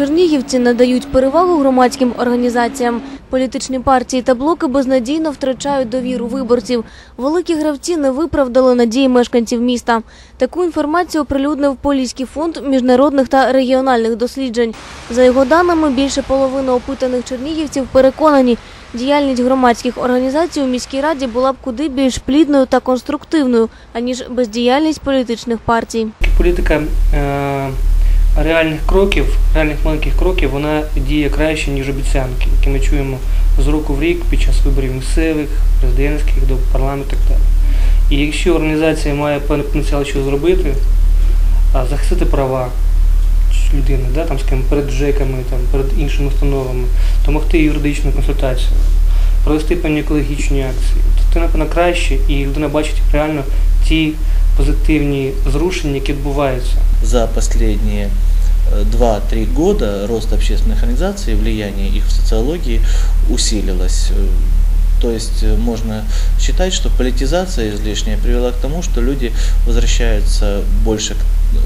Чернігівці надають перевагу громадським організаціям. Політичні партії та блоки безнадійно втрачають довіру виборців. Великі гравці не виправдали надії мешканців міста. Таку інформацію оприлюднив Поліський фонд міжнародних та регіональних досліджень. За його даними, більше половини опитаних чернігівців переконані, діяльність громадських організацій у міській раді була б куди більш плідною та конструктивною, аніж бездіяльність політичних партій. Політика е, реальних кроків, реальних маленьких кроків, вона діє краще, ніж обіцянки, які ми чуємо з року в рік під час виборів місцевих, президентських, до парламенту і так далі. І якщо організація має певний потенціал що зробити, захистити права людини, да, там, скажімо, перед ЖЕКами, там, перед іншими установами, допомогти юридичну консультацію, провести певні екологічні акції, то це, напевно, краще, і людина бачить реально ті позитивні зрушення, які відбуваються. за последние э, 2-3 года рост общественных организаций, влияние их в социологии усилилось. Э, То есть э, можно считать, что политизация излишняя привела к тому, что люди возвращаются больше к э,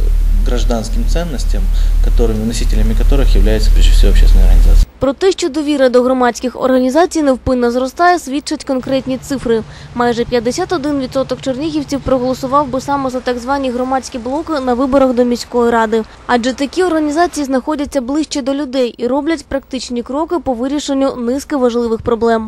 гражданским ценностям, которыми, носителями которых являются прежде всего общественные организации. Про те, що довіра до громадських організацій невпинно зростає, свідчать конкретні цифри. Майже 51% чернігівців проголосував би саме за так звані громадські блоки на виборах до міської ради. Адже такі організації знаходяться ближче до людей і роблять практичні кроки по вирішенню низки важливих проблем.